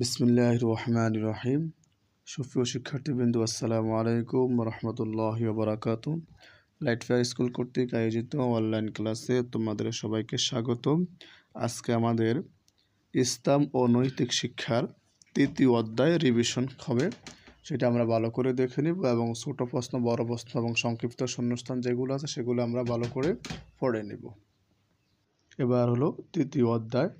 বিসমিল্লাহ রহমান রহিম সুপ্রিয় শিক্ষার্থীবৃন্দু, আসসালামু আলাইকুম রহমতুল্লাহ বারাকাতু লাইট ফেয়ার স্কুল কর্তৃক আয়োজিত অনলাইন ক্লাসে তোমাদের সবাইকে স্বাগতম। আজকে আমাদের ইসলাম ও নৈতিক শিক্ষার তৃতীয় অধ্যায় রিভিশন হবে। সেটা আমরা ভালো করে দেখে নিব এবং ছোট প্রশ্ন, বড় প্রশ্ন এবং সংক্ষিপ্ত শূন্যস্থান যেগুলো আছে সেগুলো আমরা ভালো করে পড়ে নিব। এবার হলো তৃতীয় অধ্যায়।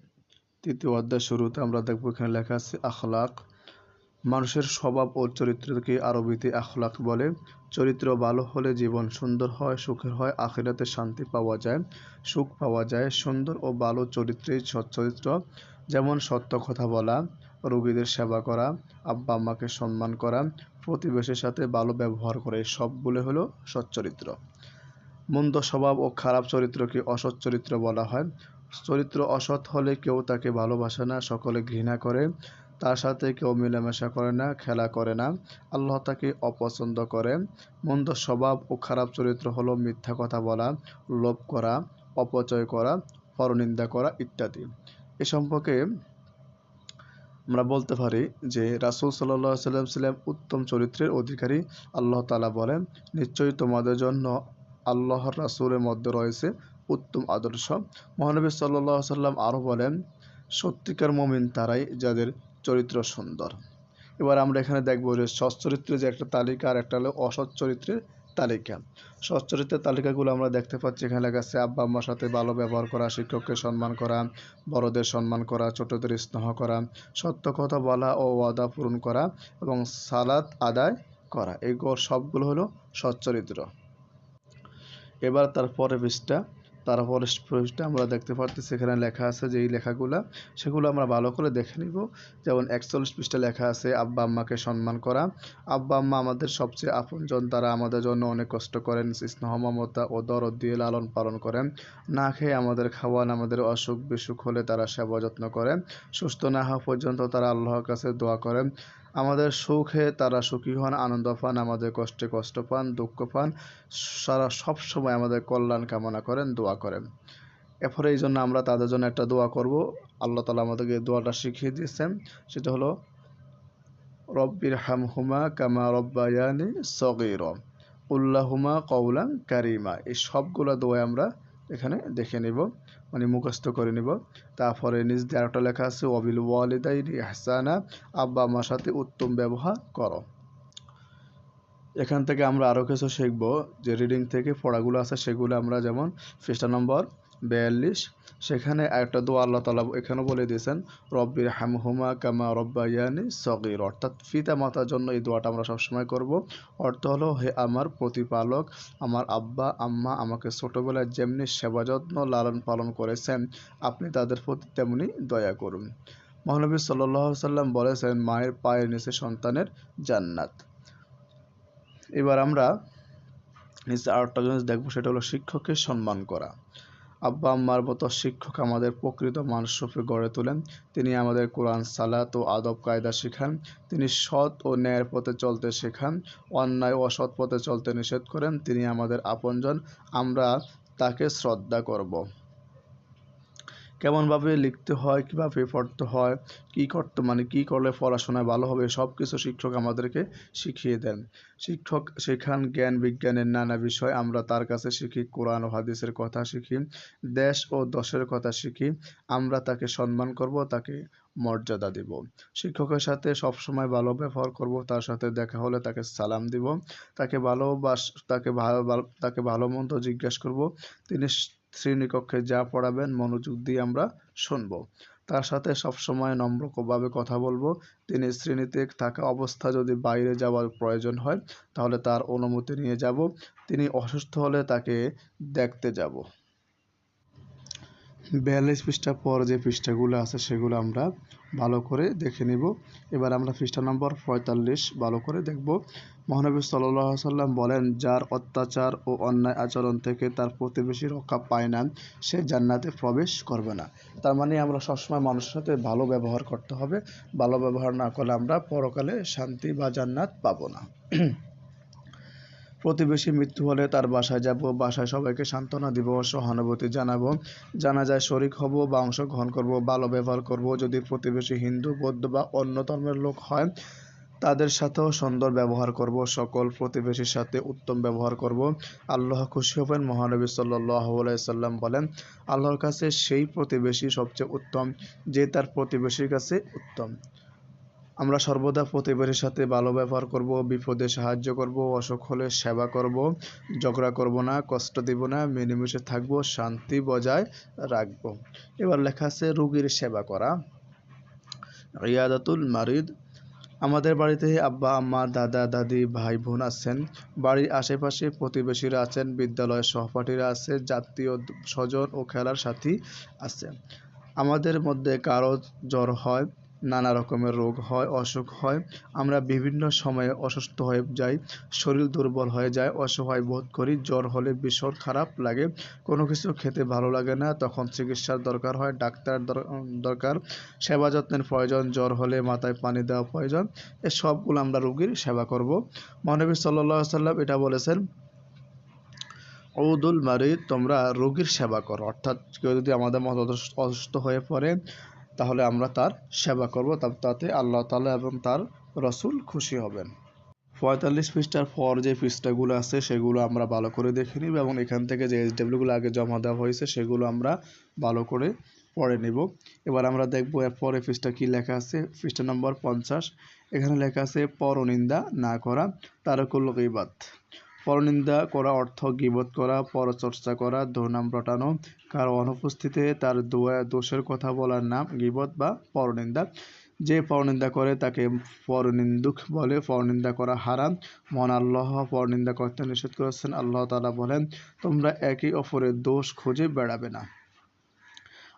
তৃতীয় অধ্যায় শুরুতে আমরা দেখব এখানে লেখা আছে, আখলাক। মানুষের স্বভাব ও চরিত্রকে আরবিতে আখলাক বলে। চরিত্র ভালো হলে জীবন সুন্দর হয়, সুখের হয়, আখিরাতে শান্তি পাওয়া যায়, সুখ পাওয়া যায়। সুন্দর ও ভালো চরিত্রে। সচ্চরিত্র যেমন সত্য কথা বলা, রোগীদের সেবা করা, আব্বা আম্মাকে সম্মান করা, প্রতিবেশীর সাথে ভালো ব্যবহার করে সবগুলো হলো সচ্চরিত্র মন্দ স্বভাব ও খারাপ চরিত্রকে অসৎ চরিত্র বলা হয়। চরিত্র অসৎ হলে কেউ তাকে ভালোবাসে না, সকলে ঘৃণা করে, তার সাথে কেউ মেলামেশা করে না, খেলা করে না। আল্লাহ তাকে অপছন্দ করে। মন্দ স্বভাব ও খারাপ চরিত্র হলো মিথ্যা কথা বলা, লোভ করা, অপচয় করা, পরনিন্দা করা ইত্যাদি। এ সম্পর্কে আমরা বলতে পারি যে রাসুল সাল্লাহ সাল্লাম ছিলেন উত্তম চরিত্রের অধিকারী। আল্লাহ তালা বলেন, নিশ্চয়ই তোমাদের জন্য আল্লাহর রাসুলের মধ্যে রয়েছে উত্তম আদর্শ। মহানবী সাল্লাহ সাল্লাম আরও বলেন, সত্যিকার মমিন তারাই যাদের চরিত্র সুন্দর। এবার আমরা এখানে দেখব যে সচ্চরিত্রের যে একটা তালিকা আর একটা হলো অসৎ চরিত্রের তালিকা। সচ্চরিত্রের তালিকাগুলো আমরা দেখতে পাচ্ছি, এখানে লেখা আছে, আব্বা আম্মার সাথে ভালো ব্যবহার করা, শিক্ষককে সম্মান করা, বড়দের সম্মান করা, ছোটদের স্নেহ করা, সত্য কথা বলা ও ওয়াদা পূরণ করা এবং সালাত আদায় করা। এই সবগুলো হলো সচ্চরিত্র। এবার তার পরে পৃষ্ঠা তারপরে পৃষ্ঠা আমরা দেখতে পারতেছি। সেখানে লেখা আছে যে এই লেখাগুলো, সেগুলো আমরা ভালো করে দেখে নিব। যেমন একচল্লিশ পৃষ্ঠা লেখা আছে, আব্বা আম্মাকে সম্মান করা। আব্বা আম্মা আমাদের সবচেয়ে আপনজন, তারা আমাদের জন্য অনেক কষ্ট করেন, স্নেহ, মমতা ও দরদ দিয়ে লালন পালন করেন। না খেয়ে আমাদের খাওয়ান, আমাদের অসুখ বিসুখ হলে তারা সেবা যত্ন করেন। সুস্থ না হওয়া পর্যন্ত তারা আল্লাহর কাছে দোয়া করেন। আমাদের সুখে তারা সুখী হন, আনন্দ পান, আমাদের কষ্টে কষ্ট পান, দুঃখ পান, সারা সবসময় আমাদের কল্যাণ কামনা করেন, দোয়া করেন। এরপরে এই জন্য আমরা তাদের জন্য একটা দোয়া করব। আল্লাহ তালা আমাদেরকে দোয়াটা শিখিয়ে দিয়েছেন। সেটা হলো, রব্বির হামহুমা কামা রব্বায়ানি সগির, উল্লাহুমা কৌলাং কারিমা। এই সবগুলো দোয়া আমরা এখানে দেখে নিব মানে মুখস্থ করে নিব। তারপরে নিজ দিয়ে আরেকটা লেখা আছে অবিল ওয়ালিদাই হাসানা আব্বা, আমার সাথে উত্তম ব্যবহার করো। এখান থেকে আমরা আরও কিছু শিখব, যে রিডিং থেকে পড়াগুলো আছে, সেগুলো আমরা যেমন পৃষ্ঠা নম্বর বিয়াল্লিশ। সেখানে একটা দোয়া আল্লাহ তালা এখানে বলে দিয়েছেন রব্বির হামহুমা কামা রব্বাইয়ানি সগির। অর্থাৎ পিতা মাতার জন্য এই দোয়াটা আমরা সবসময় করব। অর্থ হলো, হে আমার প্রতিপালক, আমার আব্বা, আম্মা আমাকে ছোটোবেলায় যেমনি সেবা যত্ন লালন পালন করেছেন, আপনি তাদের প্রতি তেমনি দয়া করুন। মহানবী সাল্লাহ সাল্লাম বলেছেন, মায়ের পায়ের নিচে সন্তানের জান্নাত। এবার আমরা নিচে আরেকটা জিনিস দেখব, সেটা হলো শিক্ষককে সম্মান করা। আব্বা আম্মার মতো শিক্ষক আমাদের প্রকৃত মানুষরূপে গড়ে তোলেন। তিনি আমাদের কোরআন, সালাত ও আদব কায়দা শেখান। তিনি সৎ ও ন্যায়ের পথে চলতে শেখান। অন্যায় অসৎ পথে চলতে নিষেধ করেন। তিনি আমাদের আপনজন। আমরা তাকে শ্রদ্ধা করব। কেমনভাবে লিখতে হয়, কীভাবে পড়তে হয়, কী করতে মানে কী করলে পড়াশোনায় ভালো হবে, সব কিছু শিক্ষক আমাদেরকে শিখিয়ে দেন। শিক্ষক শেখান জ্ঞান বিজ্ঞানের নানা বিষয় আমরা তার কাছে শিখি, কোরআন ও হাদিসের কথা শিখি, দেশ ও দশের কথা শিখি, আমরা তাকে সম্মান করব, তাকে মর্যাদা দিব। শিক্ষকের সাথে সবসময় ভালো ব্যবহার করব, তার সাথে দেখা হলে তাকে সালাম দিব, তাকে ভালোবাস, তাকে ভালো তাকে ভালো মন্দ জিজ্ঞেস করব, তিনি শ্রেণীকক্ষে যা পড়াবেন, মনোযোগ দিয়ে আমরা শুনব। তার সাথে সবসময় নম্রভাবে কথা বলব। তিনি শ্রেণীতে থাকা অবস্থা যদি বাইরে যাওয়ার প্রয়োজন হয়, তাহলে তার অনুমতি নিয়ে যাব। তিনি অসুস্থ হলে তাকে দেখতে যাব। বিয়াল্লিশ পৃষ্ঠা পর যে পৃষ্ঠাগুলো আছে সেগুলো আমরা ভালো করে দেখে নিব। এবার আমরা পৃষ্ঠা নম্বর পঁয়তাল্লিশ ভালো করে দেখব। মহানবী সাল্লাহ সাল্লাম বলেন, যার অত্যাচার ও অন্যায় আচরণ থেকে তার প্রতিবেশী রক্ষা পায় না, সে জান্নাতে প্রবেশ করবে না। তার মানে আমরা সবসময় মানুষের সাথে ভালো ব্যবহার করতে হবে। ভালো ব্যবহার না করলে আমরা পরকালে শান্তি বা জান্নাত পাবো না। প্রতিবেশী মৃত্যু হলে তার বাসায় যাব, বাসায় সবাইকে সান্ত্বনা দিব সহানুভূতি জানাব। জানাজায় শরিক হব বা অংশগ্রহণ করব, ভালো ব্যবহার করব। যদি প্রতিবেশী হিন্দু, বৌদ্ধ বা অন্য ধর্মের লোক হয়, তাদের সাথেও সুন্দর ব্যবহার করব। সকল প্রতিবেশীর সাথে উত্তম ব্যবহার করব। আল্লাহ খুশি হবেন, মহানবী সাল্লাহ সাল্লাম বলেন, আল্লাহর কাছে সেই প্রতিবেশী সবচেয়ে উত্তম, যে তার প্রতিবেশীর কাছে উত্তম। আমরা সর্বদা প্রতিবেশীর সাথে ভালো ব্যবহার করব, বিপদে সাহায্য করব, অসুখ হলে সেবা করব, ঝগড়া করব না, কষ্ট দিব না, মিলেমিশে থাকব, শান্তি বজায় রাখব। এবার লেখা আছে, রুগীর সেবা করা। রিয়াদাতুল মারিদ, আমাদের বাড়িতে আব্বা, আম্মা, দাদা, দাদি, ভাই, বোন আছেন। বাড়ির আশেপাশে প্রতিবেশীরা আছেন, বিদ্যালয়ের সহপাঠীরা আছে, জাতীয় স্বজন ও খেলার সাথী আছে। আমাদের মধ্যে কারও জ্বর হয় নানা রকমের রোগ হয়, অসুখ হয়। আমরা বিভিন্ন সময়ে অসুস্থ হয়ে যাই, শরীর দুর্বল হয়ে যায়, অসহায় বোধ করি, জ্বর হলে ভীষণ খারাপ লাগে। কোনো কিছু খেতে ভালো লাগে না, তখন চিকিৎসার দরকার হয়, ডাক্তার দরকার। সেবা যত্নের প্রয়োজন, জ্বর হলে মাথায় পানি দেওয়া প্রয়োজন এ সবগুলো আমরা রোগীর সেবা করব। মহানবী সাল্লাহ সাল্লাম এটা বলেছেন ঔদুল মারি তোমরা রোগীর সেবা করো। অর্থাৎ কেউ যদি আমাদের মতো অসুস্থ হয়ে পড়ে তাহলে আমরা তার সেবা করব তাতে আল্লাহ তালা এবং তার রসুল খুশি হবেন। পঁয়তাল্লিশ পৃষ্ঠার পর যে পৃষ্ঠাগুলো আছে, সেগুলো আমরা ভালো করে দেখে নিব এবং এখান থেকে যে এইচডাব্লিউগুলো আগে জমা দেওয়া হয়েছে, সেগুলো আমরা ভালো করে পড়ে নিব। এবার আমরা দেখব এর পরে পৃষ্ঠা কী লেখা আছে। পৃষ্ঠা নম্বর পঞ্চাশ। এখানে লেখা আছে, পরনিন্দা না করা তারকুল গিবাত পরনিন্দা করা, অর্থ গিবত করা, পরচর্চা করা, দুর্নাম রটানো কারও অনুপস্থিতিতে তার দোয়া, দোষের কথা বলার নাম গিবত বা পরনিন্দা। যে পরনিন্দা করে তাকে পরনিন্দুক বলে, পরনিন্দা করা হারাম। মন আল্লাহ পরনিন্দা করতে নিষেধ করেছেন। আল্লাহ তালা বলেন, তোমরা একে অপরের দোষ খুঁজে বেড়াবে না।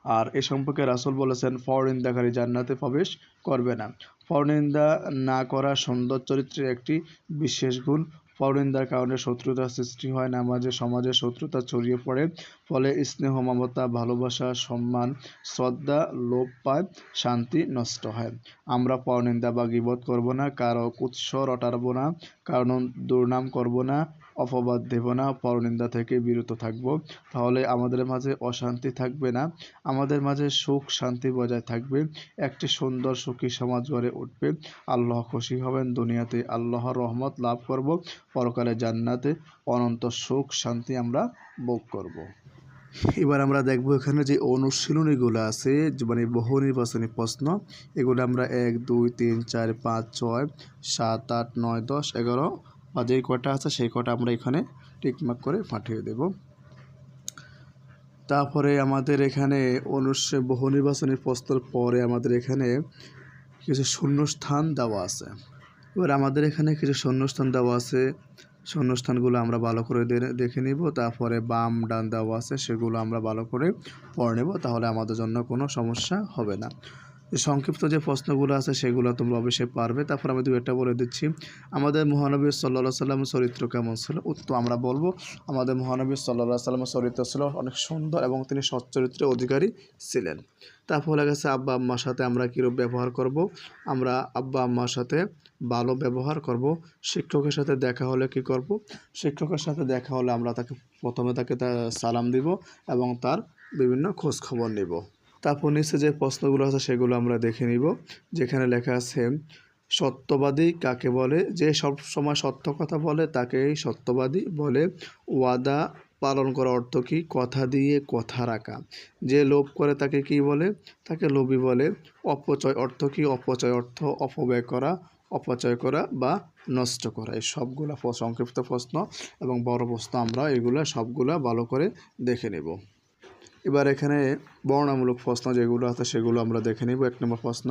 আর এ সম্পর্কে রাসুল বলেছেন, পরনিন্দাকারী জান্নাতে প্রবেশ করবে না। পরনিন্দা না করা সুন্দর চরিত্রের একটি বিশেষ গুণ পরনিন্দার কারণে শত্রুতার সৃষ্টি হয় নামাজে সমাজে শত্রুতা ছড়িয়ে পড়ে, ফলে স্নেহ, মমতা, ভালোবাসা, সম্মান, শ্রদ্ধা, লোপ পায়, শান্তি নষ্ট হয়। আমরা পরনিন্দা বা গিবত করব না, কারও উৎস রটারব না কারণ দুর্নাম করব না অপবাদ দেব না, পরনিন্দা থেকে বিরত থাকব। তাহলে আমাদের মাঝে অশান্তি থাকবে না। আমাদের মাঝে সুখ শান্তি বজায় থাকবে। একটি সুন্দর সুখী সমাজ গড়ে উঠবে। আল্লাহ খুশি হবেন দুনিয়াতে। আল্লাহর রহমত লাভ করব। পরকালে জান্নাতে অনন্ত সুখ শান্তি আমরা ভোগ করব। এবার আমরা দেখব এখানে যে অনুশীলনীগুলো আছে মানে বহু নির্বাচনী প্রশ্ন। এগুলো আমরা এক, দুই, তিন, চার, পাঁচ, ছয়, সাত, আট, নয়, দশ, এগারো বা যেই কটা আছে সেই কটা আমরা এখানে টিকমার্ক করে পাঠিয়ে দেব। তারপরে আমাদের এখানে অনুষ্ঠ বহু নির্বাচনী প্রস্তর পরে আমাদের এখানে কিছু শূন্যস্থান দেওয়া আছে। এবার আমাদের এখানে কিছু শূন্যস্থান দেওয়া আছে। শূন্যস্থানগুলো আমরা ভালো করে দেখে নিব। তারপরে বাম ডান দেওয়া আছে, সেগুলো আমরা ভালো করে পড়ে নেব। তাহলে আমাদের জন্য কোনো সমস্যা হবে না। সংক্ষিপ্ত যে প্রশ্নগুলো আছে সেগুলো তোমরা অবশ্যই পারবে। তারপর আমি দু একটা বলে দিচ্ছি। আমাদের মহানবী সাল্লা সাল্লাম চরিত্র কেমন ছিল? উত্তর আমরা বলব, আমাদের মহানবী সাল্লা সাল্লামের চরিত্র ছিল অনেক সুন্দর এবং তিনি সচ্চরিত্রের অধিকারী ছিলেন। তারপর গেছে আব্বা আম্মার সাথে আমরা কীরূপ ব্যবহার করব? আমরা আব্বা আম্মার সাথে ভালো ব্যবহার করব। শিক্ষকের সাথে দেখা হলে কি করব? শিক্ষকের সাথে দেখা হলে আমরা তাকে, প্রথমে তাকে সালাম দিব এবং তার বিভিন্ন খোঁজ খবর নেব। তারপর নিচে যে প্রশ্নগুলো আছে সেগুলো আমরা দেখে নিব, যেখানে লেখা আছে, সত্যবাদী কাকে বলে? যে সব সময় সত্য কথা বলে তাকেই সত্যবাদী বলে। ওয়াদা পালন করা অর্থ কি? কথা দিয়ে কথা রাখা। যে লোভ করে তাকে কি বলে? তাকে লোভী বলে। অপচয় অর্থ কি? অপচয় অর্থ অপব্যয় করা, অপচয় করা বা নষ্ট করা। এই সবগুলো সংক্ষিপ্ত প্রশ্ন এবং বড় প্রশ্ন আমরা এগুলো সবগুলো ভালো করে দেখে নেব। এবার এখানে বর্ণামূলক প্রশ্ন যেগুলো আছে সেগুলো আমরা দেখে নিব। এক নম্বর প্রশ্ন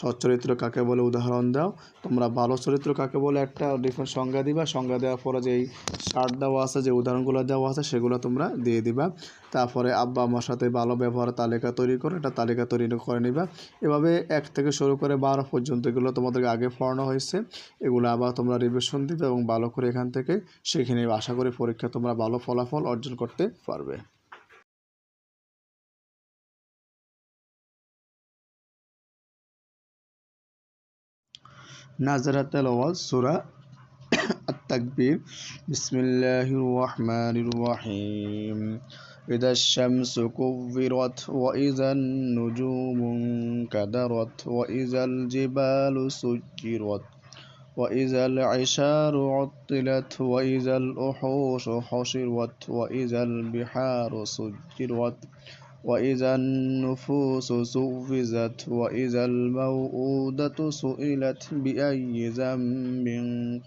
সচ্চরিত্র কাকে বলে? উদাহরণ দাও। তোমরা ভালো চরিত্র কাকে বলে? একটা ডিফারেন্ট সংজ্ঞা দিবা। সংজ্ঞা দেওয়ার পরে যেই শার্ট দেওয়া আছে, যে উদাহরণগুলো দেওয়া আছে, সেগুলো তোমরা দিয়ে দিবা। তারপরে আব্বা আমার সাথে ভালো ব্যবহার, তালিকা তৈরি করো একটা তালিকা তৈরি করে নিবা। এভাবে এক থেকে শুরু করে বারো পর্যন্ত এগুলো তোমাদেরকে আগে পড়ানো হয়েছে। এগুলো আবার তোমরা রিভিশন দিবে এবং ভালো করে এখান থেকে শিখে নিবে। আশা করি পরীক্ষা তোমরা ভালো ফলাফল অর্জন করতে পারবে। نظرت الأول سورة التكبير. بسم الله الرحمن الرحيم. إذا الشمس كورت وإذا النجوم انكدرت وإذا الجبال سجرت وإذا العشار عطلت وإذا الوحوش حشرت وإذا البحار سجرت. وإذا النفوس سوزت وإذا الموءودة سئلت بأي ذنب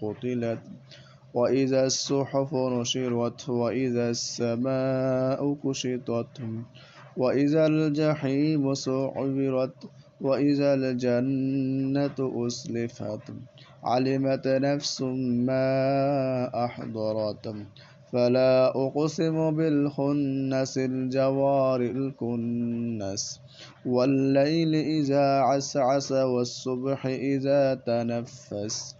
قتلت وإذا الصحف نشرت وإذا السماء كشطت وإذا الجحيم سعبرت وإذا الجنة أسلفت علمت نفس ما أحضرت فلا أقسم بالخنس الجوار الكنس والليل إذا عسعس والصبح إذا تنفس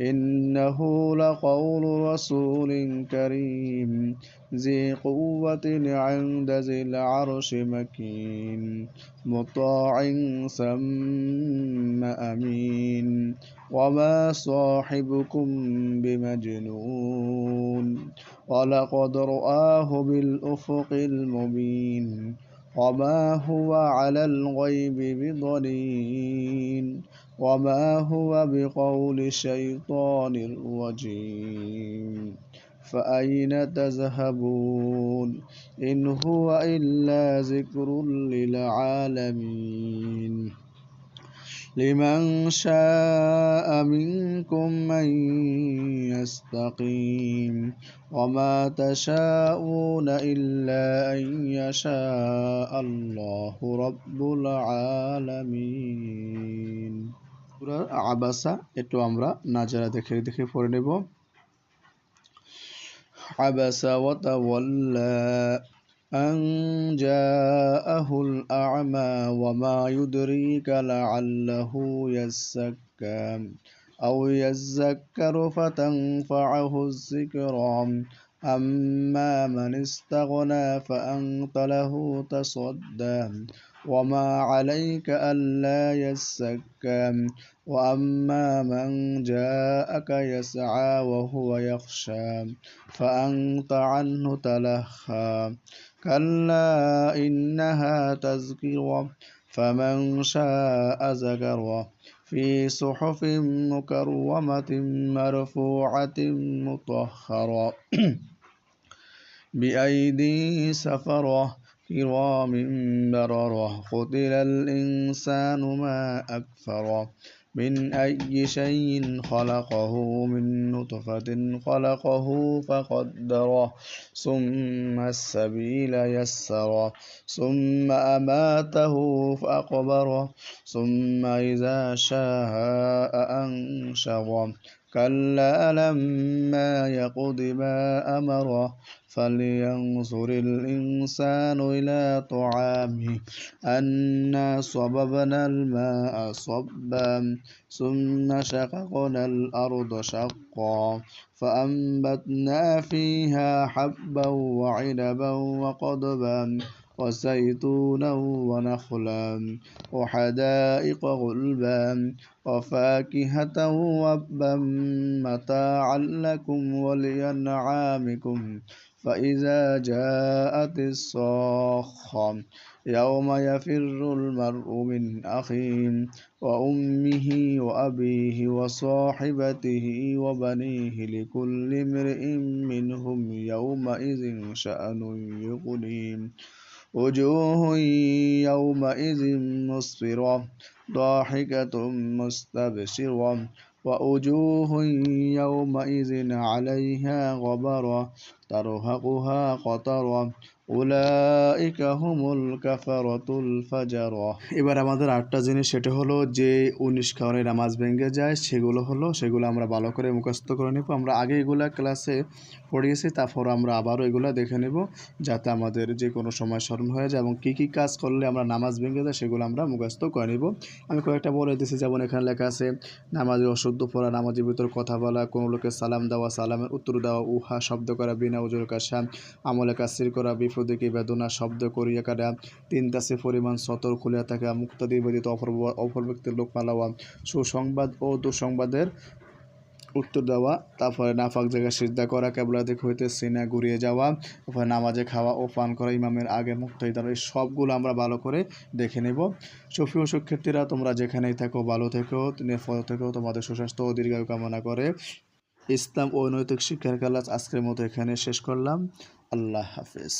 إنه لقول رسول كريم ذي قوة عند ذي العرش مكين مطاع ثم أمين. وما صاحبكم بمجنون ولقد رآه بالأفق المبين. وما هو على الغيب بضنين. وما هو بقول شيطان رجيم فأين تذهبون إن هو إلا ذكر للعالمين لمن شاء منكم من يستقيم وما تشاءون إلا أن يشاء الله رب العالمين সূরা আবাসা একটু আমরা নাজারা দেখে দেখে পড়ে নেব আবাসা ওয়াতাওয়াল্লা أن جاءه الأعمى وما يدريك لعله يزكى أو يذكر فتنفعه الذكرى أما من استغنى فأنت له تصدى وما عليك ألا يزكى وأما من جاءك يسعى وهو يخشى فأنت عنه تلهى كلا إنها تذكرة فمن شاء ذكره في صحف مكرمة مرفوعة مطهرة بأيدي سفرة كرام بررة قتل الإنسان ما أكفره من أي شيء خلقه من نطفة خلقه فقدره ثم السبيل يسره ثم أماته فأقبره ثم إذا شاء أنشره كلا لما يقض ما أمره فلينظر الإنسان إلى طعامه أنا صببنا الماء صبا ثم شققنا الأرض شقا فأنبتنا فيها حبا وعنبا وقضبا وزيتونا ونخلا وحدائق غلبا وفاكهة وابا متاعا لكم ولأنعامكم فإذا جاءت الصاخة يوم يفر المرء من أخيه وأمه وأبيه وصاحبته وبنيه لكل امرئ منهم يومئذ شأن يغنيه وجوه يومئذ مسفرة ضاحكة مستبشرة ووجوه يومئذ عليها غبرة ترهقها قطرة উলাইকা হুমুল কাফারাতুল ফাজারা এবার আমাদের আটটা জিনিস সেটা হলো যে উনিশ কারণে নামাজ ভেঙে যায় সেগুলো হলো সেগুলো আমরা ভালো করে মুখস্থ করে নেব আমরা আগে এগুলা ক্লাসে পড়িয়েছি তারপর আমরা আবারও এগুলো দেখে নেব যাতে আমাদের যে কোনো সময় স্মরণ হয়ে যায় এবং কী কী কাজ করলে আমরা নামাজ ভেঙে যায় সেগুলো আমরা মুখস্থ করে নেব আমি কয়েকটা বলে দিচ্ছি যেমন এখানে লেখা আছে নামাজের অশুদ্ধ পড়া নামাজের ভিতর কথা বলা কোনো লোকের সালাম দেওয়া সালামের উত্তর দেওয়া উহা শব্দ করা বিনা উজুর কাশা আমলে কাসির করা বিপদে বেদনা শব্দ করিয়া কাটা তিন তাসে পরিমাণ সতর খুলিয়া থাকা মুক্তাদি ব্যতীত অপর অপর ব্যক্তির লোক পালাওয়া সুসংবাদ ও দুঃসংবাদের উত্তর দেওয়া, তারপরে নাফাক জায়গায় সিদ্ধা করা, কেবলা দিক হইতে সিনা ঘুরিয়ে যাওয়া, তারপরে নামাজে খাওয়া ও পান করা, ইমামের আগে মুক্ত হবে। এই সবগুলো আমরা ভালো করে দেখে নেব। সুপ্রিয় শিক্ষার্থীরা তোমরা যেখানেই থাকো ভালো থেকো, নিরাপদ থেকো, তোমাদের সুস্বাস্থ্য ও দীর্ঘায়ু কামনা করে। ইসলাম ও নৈতিক শিক্ষার ক্লাস আজকের মতো এখানে শেষ করলাম। আল্লাহ হাফেজ।